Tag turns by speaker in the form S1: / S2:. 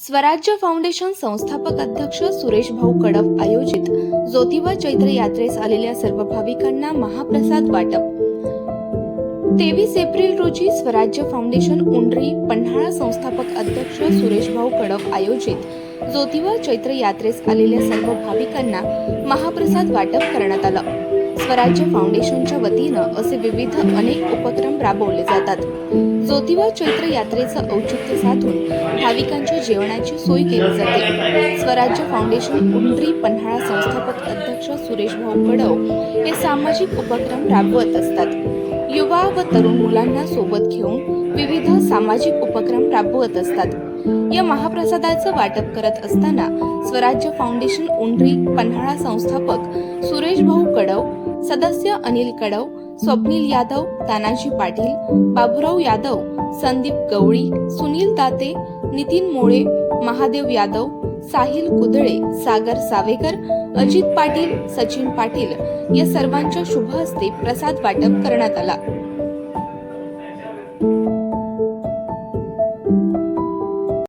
S1: स्वराज्य फाउंडेशन संस्थापक अध्यक्ष सुरेश भाऊ कडप आयोजित ज्योतिबा चैत्र यात्रेस आलेल्या सर्व भाविकांना महाप्रसाद वाटप. तेवीस एप्रिल रोजी स्वराज्य फाउंडेशन उंडरी पन्हाळा संस्थापक अध्यक्ष सुरेश भाऊ कडप आयोजित ज्योतिबा चैत्र यात्रेस आलेल्या सर्व भाविकांना महाप्रसाद वाटप करण्यात आलं. स्वराज्य फाउंडेशनच्या वतीनं असे विविध अनेक उपक्रम राबवले जातात. ज्योतिबा चैत्र यात्रेचं औचित्य साधून भाविकांच्या जेवणाची सोय केली जाते. स्वराज्य फाउंडेशन उंडरी पन्हाळा संस्थापक अध्यक्ष सुरेश भाऊ कडव हे सामाजिक उपक्रम राबवत असतात. युवा व तरुण मुलांना सोबत घेऊन विविध सामाजिक उपक्रम राबवत असतात. या महाप्रसादाचं वाटप करत असताना स्वराज्य फाउंडेशन उंडरी पन्हाळा संस्थापक सुरेश भाऊ कडव सदस्य अनिल कडव स्वप्नील यादव तानाजी पाटील बाबुराव यादव संदीप गवळी सुनील दाते नितीन मोळे महादेव यादव साहिल कुदळे सागर सावेकर अजित पाटील सचिन पाटील या सर्वांच्या शुभ हस्ते प्रसाद वाटप करण्यात आला.